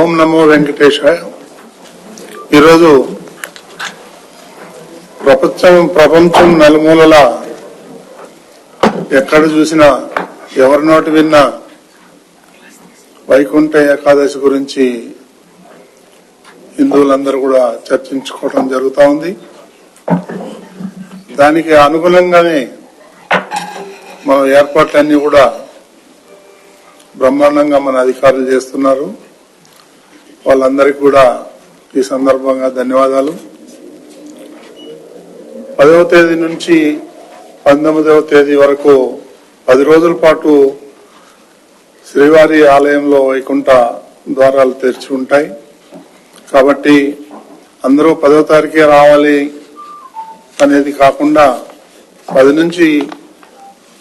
ఓం నమో వెంకటేశాయ. ఈరోజు ప్రపంచం ప్రపంచం నలుమూలల ఎక్కడ చూసినా ఎవరి నోటి విన్నా వైకుంఠ ఏకాదశి గురించి హిందువులందరూ కూడా చర్చించుకోవడం జరుగుతూ ఉంది. దానికి అనుగుణంగానే మన ఏర్పాట్లన్నీ కూడా బ్రహ్మాండంగా మన అధికారులు చేస్తున్నారు. వాళ్ళందరికీ కూడా ఈ సందర్భంగా ధన్యవాదాలు. పదవ తేదీ నుంచి పంతొమ్మిదవ తేదీ వరకు పది రోజుల పాటు శ్రీవారి ఆలయంలో వైకుంఠ ద్వారాలు తెరిచి ఉంటాయి. కాబట్టి అందరూ పదవ తారీఖే రావాలి అనేది కాకుండా పది నుంచి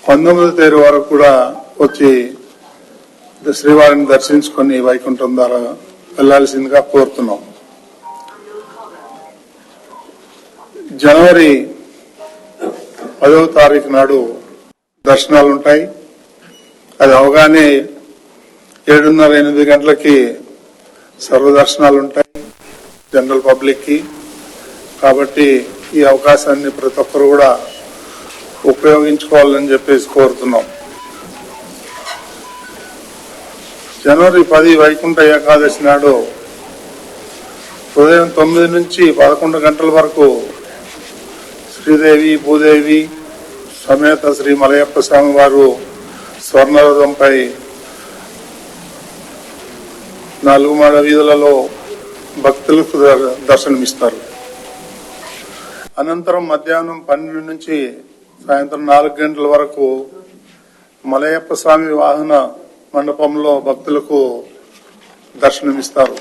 పంతొమ్మిది తేదీ వరకు కూడా వచ్చి శ్రీవారిని దర్శించుకొని వైకుంఠం ద్వారా వెళ్ళాల్సిందిగా కోరుతున్నాం. జనవరి పదవ తారీఖు నాడు దర్శనాలు ఉంటాయి. అది అవగానే ఏడున్నర ఎనిమిది గంటలకి సర్వ దర్శనాలు ఉంటాయి జనరల్ పబ్లిక్కి. కాబట్టి ఈ అవకాశాన్ని ప్రతి ఒక్కరు కూడా ఉపయోగించుకోవాలని చెప్పేసి కోరుతున్నాం. జనవరి పది వైకుంఠ ఏకాదశి నాడు ఉదయం తొమ్మిది నుంచి పదకొండు గంటల వరకు శ్రీదేవి భూదేవి సమేత శ్రీ మలయప్ప స్వామి వారు స్వర్ణరథంపై నాలుగు మాడ వీధులలో భక్తులకు దర్శనమిస్తారు. అనంతరం మధ్యాహ్నం పన్నెండు నుంచి సాయంత్రం నాలుగు గంటల వరకు మలయప్ప స్వామి వాహన మండపంలో భక్తులకు దర్శనమిస్తారు.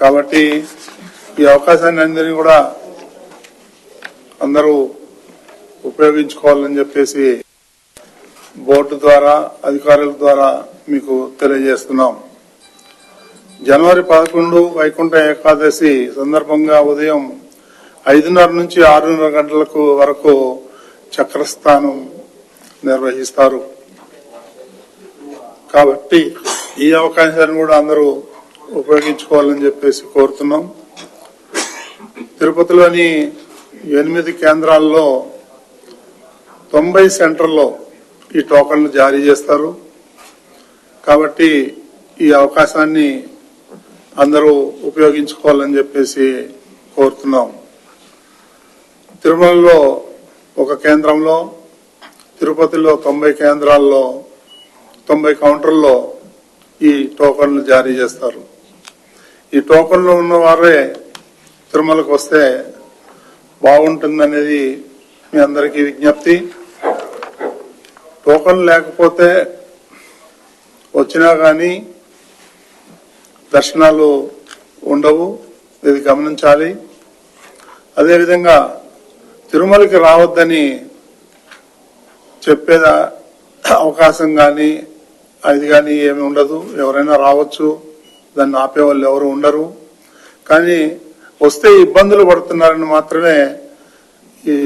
కాబట్టి ఈ అవకాశాన్ని అందరినీ కూడా అందరూ ఉపయోగించుకోవాలని చెప్పేసి బోర్డు ద్వారా అధికారుల ద్వారా మీకు తెలియజేస్తున్నాం. జనవరి పదకొండు వైకుంఠ ఏకాదశి సందర్భంగా ఉదయం ఐదున్నర నుంచి ఆరున్నర గంటలకు వరకు చక్రస్థానం నిర్వహిస్తారు. కాబట్టి ఈ అవకాశాన్ని కూడా అందరూ ఉపయోగించుకోవాలని చెప్పేసి కోరుతున్నాం. తిరుపతిలోని ఎనిమిది కేంద్రాల్లో తొంభై సెంటర్లో ఈ టోకన్లు జారీ చేస్తారు. కాబట్టి ఈ అవకాశాన్ని అందరూ ఉపయోగించుకోవాలని చెప్పేసి కోరుతున్నాం. తిరుమలలో ఒక కేంద్రంలో తిరుపతిలో తొంభై కేంద్రాల్లో తొంభై కౌంటర్లో ఈ టోకన్లు జారీ చేస్తారు. ఈ టోకన్లు ఉన్న వారే తిరుమలకు వస్తే బాగుంటుందనేది మీ అందరికీ విజ్ఞప్తి. టోకన్ లేకపోతే వచ్చినా కానీ దర్శనాలు ఉండవు ఇది గమనించాలి. అదేవిధంగా తిరుమలకి రావద్దని చెప్పేదా అవకాశం కానీ అది కానీ ఏమి ఉండదు. ఎవరైనా రావచ్చు దాన్ని ఆపేవాళ్ళు ఎవరు ఉండరు. కానీ వస్తే ఇబ్బందులు పడుతున్నారని మాత్రమే ఈ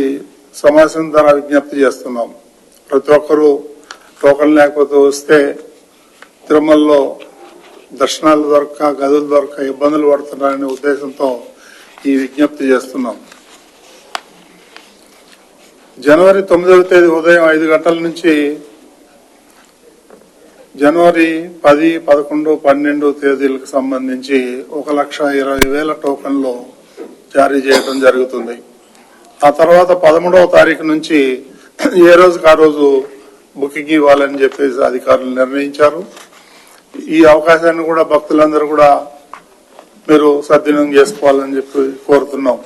సమావేశం ద్వారా విజ్ఞప్తి చేస్తున్నాం. ప్రతి ఒక్కరూ టోకన్ లేకపోతే వస్తే తిరుమలలో దర్శనాలు దొరక గదులు దొరక ఇబ్బందులు పడుతున్నారనే ఉద్దేశంతో ఈ విజ్ఞప్తి చేస్తున్నాం. జనవరి తొమ్మిదవ తేదీ ఉదయం ఐదు గంటల నుంచి జనవరి పది పదకొండు పన్నెండు తేదీలకు సంబంధించి ఒక లక్ష ఇరవై వేల టోకన్లు జారీ చేయడం జరుగుతుంది. ఆ తర్వాత పదమూడవ తారీఖు నుంచి ఏ రోజుకి ఆ రోజు బుకింగ్ ఇవ్వాలని చెప్పేసి అధికారులు నిర్ణయించారు. ఈ అవకాశాన్ని కూడా భక్తులందరూ కూడా మీరు సద్వినియోగం చేసుకోవాలని చెప్పి కోరుతున్నాం.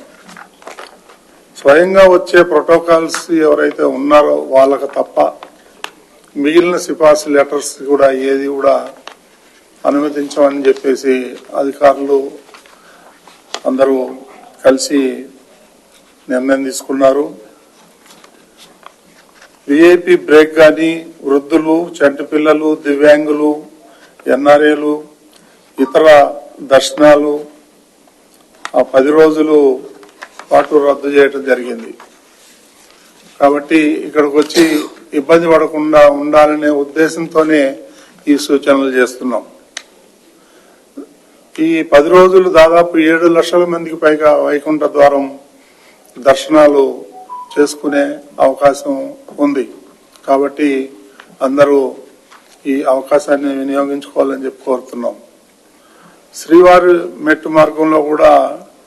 స్వయంగా వచ్చే ప్రోటోకాల్స్ ఎవరైతే ఉన్నారో వాళ్ళకు తప్ప మిగిలిన సిఫార్సు లెటర్స్ కూడా ఏది కూడా అనుమతించమని చెప్పేసి అధికారులు అందరూ కలిసి నిర్ణయం తీసుకున్నారు. విఐపి బ్రేక్ కానీ వృద్ధులు చంటి పిల్లలు దివ్యాంగులు ఎన్ఆర్ఏలు ఇతర దర్శనాలు ఆ పది రోజులు పాటు రద్దు చేయడం జరిగింది. కాబట్టి ఇక్కడికి వచ్చి ఇబ్బంది పడకుండా ఉండాలనే ఉద్దేశంతోనే ఈ సూచనలు చేస్తున్నాం. ఈ పది రోజులు దాదాపు ఏడు లక్షల మందికి పైగా వైకుంఠ ద్వారం దర్శనాలు చేసుకునే అవకాశం ఉంది. కాబట్టి అందరూ ఈ అవకాశాన్ని వినియోగించుకోవాలని చెప్పి కోరుతున్నాం. శ్రీవారి మెట్టు మార్గంలో కూడా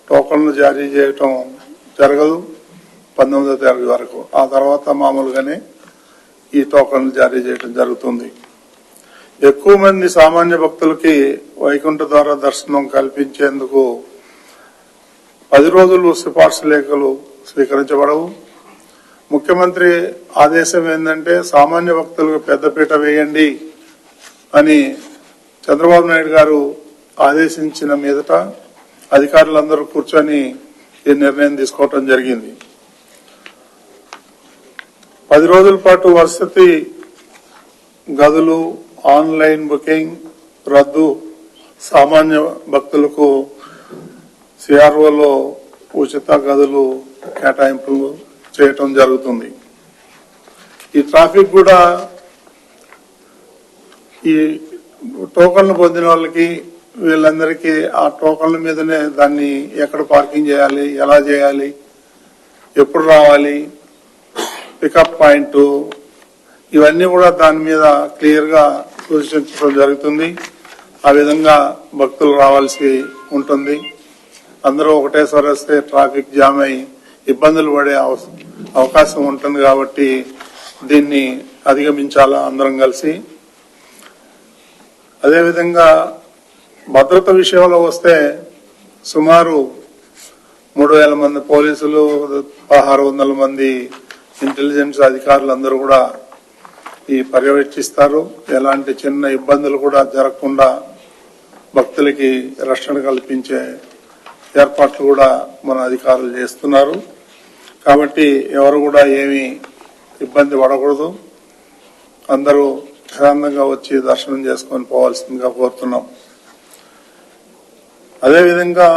టోకన్లు జారీ చేయటం జరగదు. పంతొమ్మిదో తేదీ వరకు. ఆ తర్వాత మామూలుగానే ఈ టోకన్లు జారీ చేయటం జరుగుతుంది. ఎక్కువ మంది సామాన్య భక్తులకి వైకుంఠ ద్వారా దర్శనం కల్పించేందుకు పది రోజులు సిఫార్సు లేఖలు స్వీకరించబడవు. ముఖ్యమంత్రి ఆదేశం ఏంటంటే సామాన్య భక్తులకు పెద్దపీట వేయండి అని చంద్రబాబు నాయుడు గారు ఆదేశించిన మీదట అధికారులందరూ కూర్చొని ఈ నిర్ణయం తీసుకోవటం జరిగింది. పది రోజుల పాటు వసతి గదులు ఆన్లైన్ బుకింగ్ రద్దు సామాన్య భక్తులకు సిఆర్ఓలో ఉచిత గదులు కేటాయింపులు చేయటం జరుగుతుంది. ఈ ట్రాఫిక్ కూడా ఈ టోకన్లు పొందిన వాళ్ళకి వీళ్ళందరికీ ఆ టోకన్ల మీదనే దాన్ని ఎక్కడ పార్కింగ్ చేయాలి ఎలా చేయాలి ఎప్పుడు రావాలి పికప్ పాయింట్ ఇవన్నీ కూడా దాని మీద క్లియర్గా సూచించడం జరుగుతుంది. ఆ విధంగా భక్తులు రావాల్సి ఉంటుంది. అందరూ ఒకటేసారి వస్తే ట్రాఫిక్ జామ్ అయి ఇబ్బందులు పడే అవ- అవకాశం ఉంటుంది కాబట్టి దీన్ని అధిగమించాలా అందరం కలిసి. అదేవిధంగా భద్రత విషయంలో వస్తే సుమారు మూడు వేల మంది పోలీసులు పదహారు వందల మంది ఇంటెలిజెన్స్ అధికారులు అందరూ కూడా ఈ పర్యవేక్షిస్తారు. ఎలాంటి చిన్న ఇబ్బందులు కూడా జరగకుండా భక్తులకి రక్షణ కల్పించే ఏర్పాట్లు కూడా మన అధికారులు చేస్తున్నారు. కాబట్టి ఎవరు కూడా ఏమీ ఇబ్బంది పడకూడదు. అందరూ ప్రశాంతంగా వచ్చి దర్శనం చేసుకొని పోవాల్సిందిగా కోరుతున్నాం. అదేవిధంగా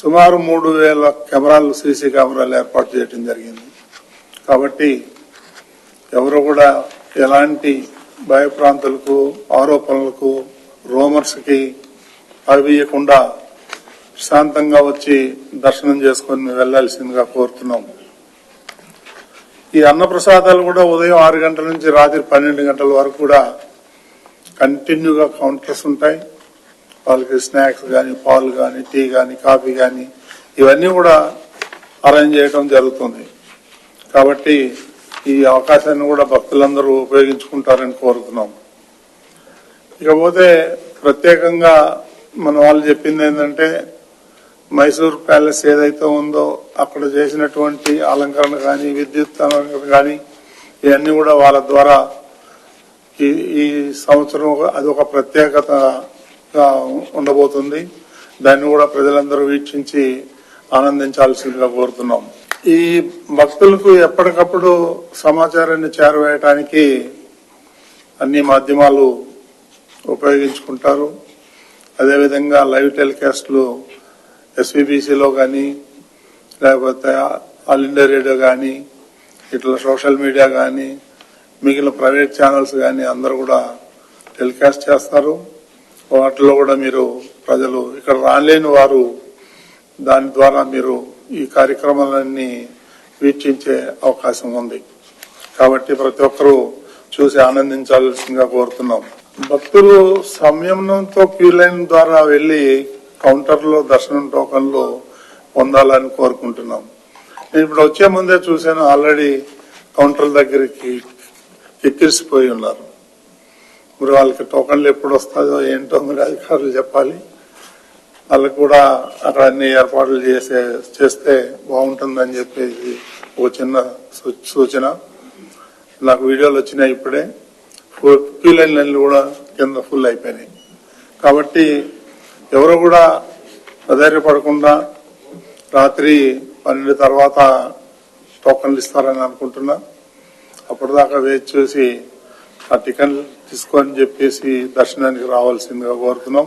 సుమారు మూడు వేల కెమెరాలు సీసీ కెమెరాలు ఏర్పాటు చేయడం జరిగింది. కాబట్టి ఎవరు కూడా ఎలాంటి భయప్రాంతులకు ఆరోపణలకు రోమర్స్కి అవియకుండా శాంతంగా వచ్చి దర్శనం చేసుకొని వెళ్ళాల్సిందిగా కోరుతున్నాం. ఈ అన్నప్రసాదాలు కూడా ఉదయం ఆరు గంటల నుంచి రాత్రి పన్నెండు గంటల వరకు కూడా కంటిన్యూగా కౌంటర్స్ ఉంటాయి. వాళ్ళకి స్నాక్స్ కానీ పాలు కానీ టీ కానీ కాఫీ కానీ ఇవన్నీ కూడా అరేంజ్ చేయడం జరుగుతుంది. కాబట్టి ఈ అవకాశాన్ని కూడా భక్తులందరూ ఉపయోగించుకుంటారని కోరుతున్నాం. ఇకపోతే ప్రత్యేకంగా మన వాళ్ళు చెప్పింది ఏంటంటే మైసూర్ ప్యాలెస్ ఏదైతే ఉందో అక్కడ చేసినటువంటి అలంకరణ కానీ విద్యుత్ అలంకరణ కానీ ఇవన్నీ కూడా వాళ్ళ ద్వారా ఈ ఈ సంవత్సరం ఒక- అది ఒక ప్రత్యేకత ఉండబోతుంది. దాన్ని కూడా ప్రజలందరూ వీక్షించి ఆనందించాల్సిందిగా కోరుతున్నాం. ఈ భక్తులకు ఎప్పటికప్పుడు సమాచారాన్ని చేరవేయటానికి అన్ని మాధ్యమాలు ఉపయోగించుకుంటారు. అదేవిధంగా లైవ్ టెలికాస్ట్లు ఎస్విబిసిలో కానీ లేకపోతే ఆల్ ఇండియా రేడియో కానీ ఇట్లా సోషల్ మీడియా కానీ మిగిలిన ప్రైవేట్ ఛానల్స్ కానీ అందరూ కూడా టెలికాస్ట్ చేస్తారు. వాటిలో కూడా మీరు ప్రజలు ఇక్కడ రాలేని వారు దాని ద్వారా మీరు ఈ కార్యక్రమాలన్నీ వీక్షించే అవకాశం ఉంది. కాబట్టి ప్రతి ఒక్కరూ చూసి ఆనందించాల్సిందిగా కోరుతున్నాం. భక్తులు సంయమనంతో క్యూ లైన్ ద్వారా వెళ్ళి కౌంటర్లో దర్శనం టోకన్లు పొందాలని కోరుకుంటున్నాం. నేను ఇప్పుడు వచ్చే ముందే చూశాను ఆల్రెడీ కౌంటర్ దగ్గరికి ఎక్కిరిసిపోయి ఉన్నారు. మరి వాళ్ళకి టోకన్లు ఎప్పుడు వస్తాయో ఏంటో మరి అధికారులు చెప్పాలి. వాళ్ళకు కూడా అక్కడ అన్ని ఏర్పాట్లు చేసే చేస్తే బాగుంటుందని చెప్పేసి ఒక చిన్న సూచన. నాకు వీడియోలు వచ్చినాయి ఇప్పుడే. ఫుల్ క్యూ లైన్లు కూడా కింద ఫుల్ అయిపోయినాయి. కాబట్టి ఎవరు కూడా అధైర్యపడకుండా రాత్రి పన్నెండు తర్వాత టోకన్లు ఇస్తారని అనుకుంటున్నా. అప్పటిదాకా వేచి చూసి ఆ టికెట్ తీసుకొని చెప్పేసి దర్శనానికి రావాల్సిందిగా కోరుతున్నాం.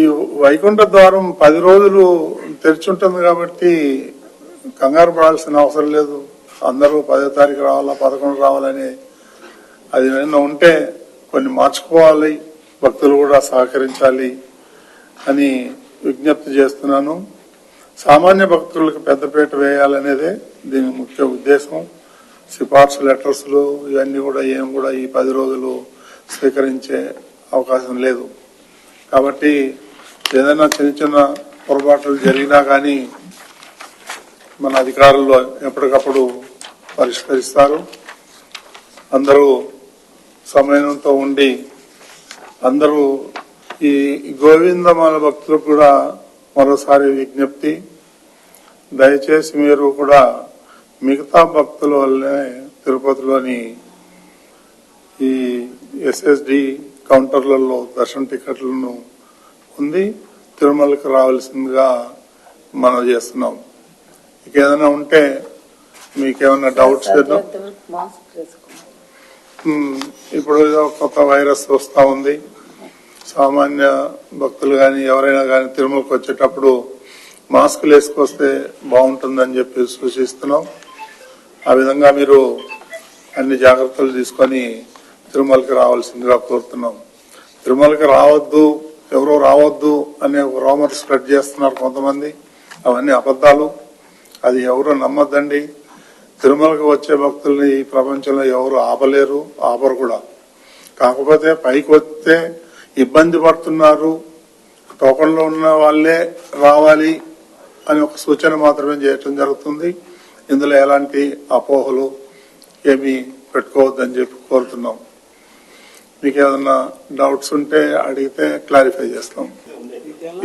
ఈ వైకుంఠ ద్వారం పది రోజులు తెరిచి ఉంటుంది కాబట్టి కంగారు పడాల్సిన అవసరం లేదు. అందరూ పదో తారీఖు రావాలా పదకొండు రావాలని అది ఏమైనా ఉంటే కొన్ని మార్చుకోవాలి భక్తులు కూడా సహకరించాలి అని విజ్ఞప్తి చేస్తున్నాను. సామాన్య భక్తులకు పెద్దపీట వేయాలనేదే దీని ముఖ్య ఉద్దేశం. సిఫార్సు లెటర్స్లు ఇవన్నీ కూడా ఏం కూడా ఈ పది రోజులు స్వీకరించే అవకాశం లేదు. కాబట్టి ఏదైనా చిన్న చిన్న పొరపాట్లు జరిగినా కానీ మన అధికారులు ఎప్పటికప్పుడు పరిష్కరిస్తారు. అందరూ సమయంతో ఉండి అందరూ ఈ గోవిందమాల భక్తులకు కూడా మరోసారి విజ్ఞప్తి. దయచేసి మీరు కూడా మిగతా భక్తుల వల్లే తిరుపతిలోని ఈ ఎస్ఎస్డి కౌంటర్లలో దర్శన టికెట్లను ఉంది తిరుమలకి రావాల్సిందిగా మనం చేస్తున్నాం. ఇక ఏదైనా ఉంటే మీకేమైనా డౌట్స్ ఇప్పుడు ఏదో కొత్త వైరస్ వస్తా ఉంది. సామాన్య భక్తులు గాని ఎవరైనా గాని తిరుమలకు వచ్చేటప్పుడు మాస్కులు వేసుకొస్తే బాగుంటుందని చెప్పి సూచిస్తున్నాం. ఆ విధంగా మీరు అన్ని జాగ్రత్తలు తీసుకొని తిరుమలకి రావాల్సిందిగా కోరుతున్నాం. తిరుమలకి రావద్దు ఎవరో రావద్దు అనే ఒక రోమర్ స్ప్రెడ్ చేస్తున్నారు కొంతమంది. అవన్నీ అబద్ధాలు. అది ఎవరు నమ్మద్దండి? తిరుమలకు వచ్చే భక్తుల్ని ఈ ప్రపంచంలో ఎవరు ఆపలేరు ఆపరు కూడా కాకపోతే పైకి వస్తే ఇబ్బంది పడుతున్నారు టోకన్లో ఉన్న వాళ్ళే రావాలి అని ఒక సూచన మాత్రమే చేయటం జరుగుతుంది. ఇందులో ఎలాంటి అపోహలు ఏమీ పెట్టుకోవద్దని చెప్పి కోరుతున్నాం. మీకు ఏదన్నా డౌట్స్ ఉంటే అడిగితే క్లారిఫై చేస్తాం.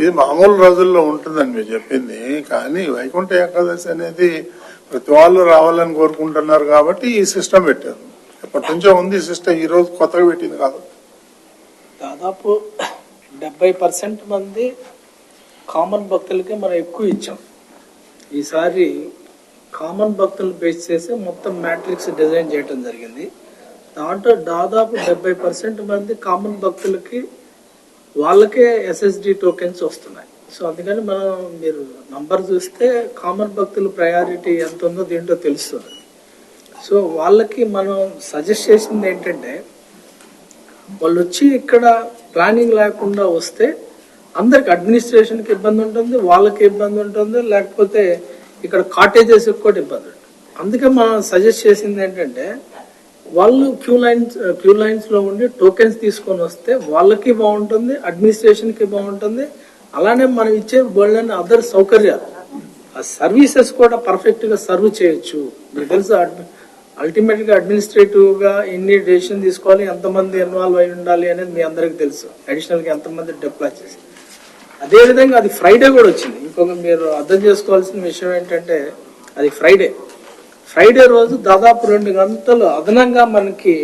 ఇది మామూలు రోజుల్లో ఉంటుందని మీరు చెప్పింది కానీ వైకుంఠ ఏకాదశి అనేది ప్రతి వాళ్ళు రావాలని కోరుకుంటున్నారు కాబట్టి ఈ సిస్టమ్ పెట్టారు. ఎప్పటి నుంచో ఉంది ఈ సిస్టమ్ ఈ రోజు కొత్తగా పెట్టింది కాదు. దాదాపు డెబ్బై పర్సెంట్ మంది కామన్ భక్తులకే మనం ఎక్కువ ఇచ్చాం. ఈసారి కామన్ భక్తులను బేస్ చేసి మొత్తం మ్యాట్రిక్స్ డిజైన్ చేయడం జరిగింది. దాంట్లో దాదాపు డెబ్బై పర్సెంట్ మంది కామన్ భక్తులకి వాళ్ళకే ఎస్ఎస్డి టోకెన్స్ వస్తున్నాయి. సో అందుకని మనం మీరు నంబర్ చూస్తే కామన్ భక్తుల ప్రయారిటీ ఎంత ఉందో దీంట్లో తెలుస్తుంది. సో వాళ్ళకి మనం సజెస్ట్ చేసింది ఏంటంటే వాళ్ళు వచ్చి ఇక్కడ ప్లానింగ్ లేకుండా వస్తే అందరికి అడ్మినిస్ట్రేషన్కి ఇబ్బంది ఉంటుంది వాళ్ళకి ఇబ్బంది ఉంటుంది లేకపోతే ఇక్కడ కాటేజెస్ కూడా ఇబ్బంది అందుకే మనం సజెస్ట్ చేసింది ఏంటంటే వాళ్ళు క్యూ లైన్స్ క్యూ లైన్స్లో ఉండి టోకెన్స్ తీసుకొని వస్తే వాళ్ళకి బాగుంటుంది అడ్మినిస్ట్రేషన్కి బాగుంటుంది. అలానే మనం ఇచ్చే బోల్డ్ అదర్ సౌకర్యాలు. ఆ సర్వీసెస్ కూడా పర్ఫెక్ట్గా సర్వ్ చేయొచ్చు. మీకు తెలుసు అల్టిమేట్గా అడ్మినిస్ట్రేటివ్గా ఎన్ని డెసిషన్ తీసుకోవాలి ఎంతమంది ఇన్వాల్వ్ అయి ఉండాలి అనేది మీ అందరికి తెలుసు. అడిషనల్గా ఎంతమంది డిప్లాయ్ చేసి అదేవిధంగా అది ఫ్రైడే కూడా వచ్చింది. ఇంకొక మీరు అర్థం చేసుకోవాల్సిన విషయం ఏంటంటే అది ఫ్రైడే ఫ్రైడే రోజు దాదాపు రెండు గంటలు అదనంగా మనకి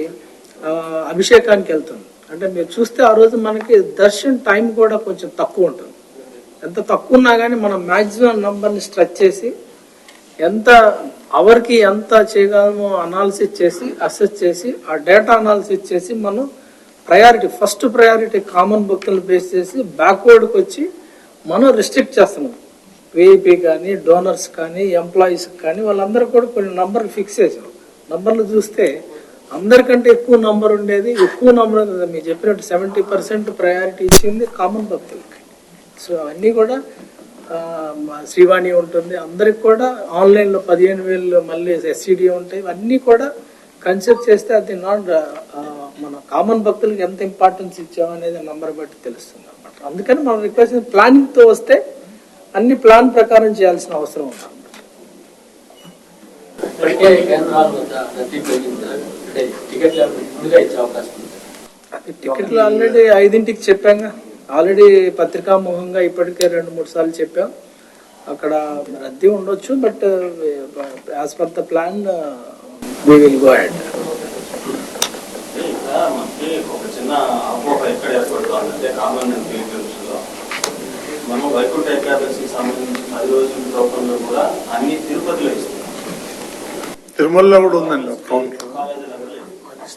అభిషేకానికి వెళ్తుంది. అంటే మీరు చూస్తే ఆ రోజు మనకి దర్శన్ టైం కూడా కొంచెం తక్కువ ఉంటుంది. ఎంత తక్కువ ఉన్నా కానీ మనం మ్యాక్సిమం నెంబర్ని స్ట్రెచ్ చేసి ఎంత అవర్కి ఎంత చేయగలమో అనాలిసిస్ చేసి అసెస్ చేసి ఆ డేటా అనాలిసిస్ చేసి మనం ప్రయారిటీ ఫస్ట్ ప్రయారిటీ కామన్ భక్తులు బేస్ చేసి బ్యాక్వర్డ్కి వచ్చి మనం రిస్ట్రిక్ట్ చేస్తున్నాం. వీఐపీ కానీ డోనర్స్ కానీ ఎంప్లాయీస్ కానీ వాళ్ళందరూ కూడా కొన్ని నంబర్లు ఫిక్స్ చేసాం నంబర్లు చూస్తే అందరికంటే ఎక్కువ నంబర్ ఉండేది ఎక్కువ నంబర్ మీరు చెప్పినట్టు సెవెంటీ పర్సెంట్ ప్రయారిటీ ఇచ్చింది కామన్ భక్తులకి. సో అన్నీ కూడా మా శ్రీవాణి ఉంటుంది. అందరికి కూడా ఆన్లైన్లో పదిహేను వేలు మళ్ళీ ఎస్సీడీ ఉంటాయి. అన్నీ కూడా కన్సిడర్ చేస్తే అది నాట్ మన కామన్ భక్తులకు ఎంత ఇంపార్టెన్స్ ఇచ్చామనేది నంబర్ బట్టి తెలుస్తుంది అనమాట అందుకని మనం రిక్వెస్ట్ ప్లానింగ్తో వస్తే అన్ని ప్లాన్ ప్రకారం చేయాల్సిన అవసరం ఉంది. టికెట్లు ఆల్రెడీ ఐదింటికి చెప్పాంగా ఆల్రెడీ పత్రికాముఖంగా ఇప్పటికే రెండు మూడు సార్లు చెప్పాం. అక్కడ రద్దీ ఉండొచ్చు but as per the plan we will go head మనకి ఒక చిన్న అపోహ ఎక్కడ ఏర్పడుతోందంటే కామన్ పీపుల్స్లో మనం వైకుంఠ ఏకాదశికి సంబంధించి పది రోజుల టోకన్లు కూడా అన్ని తిరుపతిలో ఇస్తున్నాం. తిరుమలలో కూడా ఉందండి ఒక కౌంటర్ కాలేజీ లెవెల్లో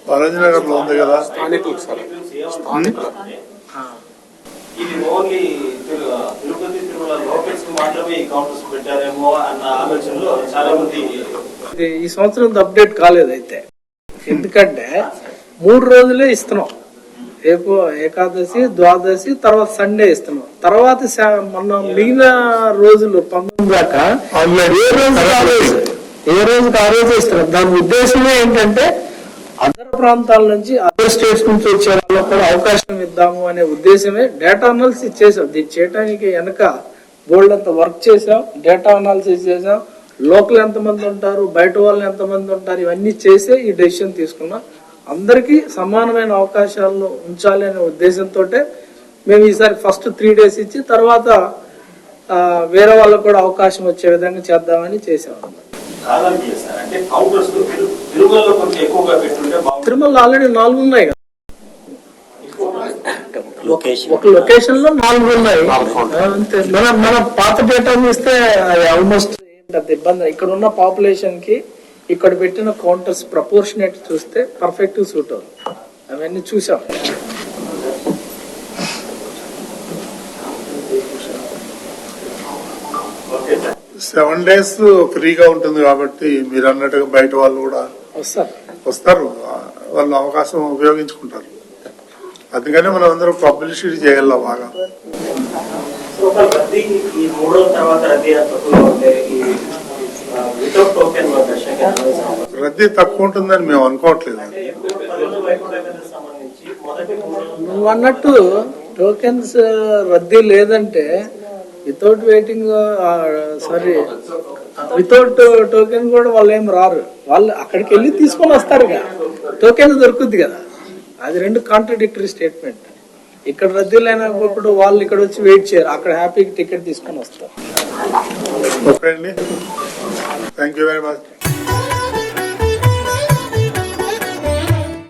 బాలాజీ నగర్లో ఉంది కదా? ఇది ఓన్లీ తిరు- తిరుపతి తిరుమల లోకల్స్ మాత్రమే ఈ కౌంటర్స్ పెట్టారేమో అన్న ఆలోచనలో చాలా మంది ఈ సంవత్సరం అప్డేట్ కాలేదు అయితే. ఎందుకంటే మూడు రోజులే ఇస్తున్నాం. రేపు ఏకాదశి ద్వాదశి తర్వాత సండే ఇస్తున్నాం. తర్వాత మొన్న మిగిలిన రోజులు పంతొమ్మిది దాకా ఏ రోజు? ఆ రోజు ఇస్తున్నాం. దాని ఉద్దేశమే ఏంటంటే అదర్ ప్రాంతాల నుంచి అదర్ స్టేట్స్ నుంచి వచ్చే వాళ్ళకు కూడా అవకాశం ఇద్దాము అనే ఉద్దేశమే. డేటా అనాలిసిస్ చేసాం దీన్ని చేయడానికి వెనక బోల్డ్ అంత వర్క్ చేసాం డేటా అనాలిసిస్ చేసాం లోకల్ ఎంతమంది ఉంటారు? బయట వాళ్ళు ఎంతమంది ఉంటారు? ఇవన్నీ చేసే ఈ డెసిషన్ తీసుకున్నాం. అందరికీ సమానమైన అవకాశాలను ఉంచాలి అనే ఉద్దేశంతో మేము ఈసారి ఫస్ట్ త్రీ డేస్ ఇచ్చి తర్వాత ఆ, వేరే వాళ్ళకు కూడా అవకాశం వచ్చే విధంగా చేద్దామని చేసాం తిరుమల ఆల్రెడీ నాలుగు ఉన్నాయి కదా. ఒక లొకేషన్లో నాలుగు ఉన్నాయి. అంతే. మన మన పాత డేటా ఇస్తే అది ఆల్మోస్ట్ ఇబ్బంది. ఇక్కడ ఉన్న పాపులేషన్కి ఇక్కడ పెట్టిన కౌంటర్స్ ప్రపోర్షనేట్ చూస్తే పర్ఫెక్ట్ సూట్ అవుతుంది. అవన్నీ చూసాం. సెవెన్ డేస్ ఫ్రీగా ఉంటుంది కాబట్టి మీరు అన్నట్టుగా బయట వాళ్ళు కూడా వస్తారు. వస్తారు. వాళ్ళు అవకాశం ఉపయోగించుకుంటారు. అందుకని మనం అందరం పబ్లిసిటీ చేయాలి బాగా? ఈ మూడో తర్వాత రద్దీ తక్కువ ఉంటుందని మేము అనుకోవట్లేదు. నువ్వు అన్నట్టు టోకెన్స్ రద్దీ లేదంటే without waiting sorry without token కూడా వాళ్ళు ఏం రారు. వాళ్ళు అక్కడికి వెళ్ళి తీసుకొని వస్తారు టోకెన్ దొరుకుద్ది కదా. అది రెండు కాంట్రడిక్టరీ స్టేట్మెంట్ ఇక్కడ రద్దీ లేనప్పుడు వాళ్ళు ఇక్కడ వచ్చి వెయిట్ చేయరు. అక్కడ హ్యాపీగా టికెట్ తీసుకొని వస్తారు. ఓకే అండి. Thank you very much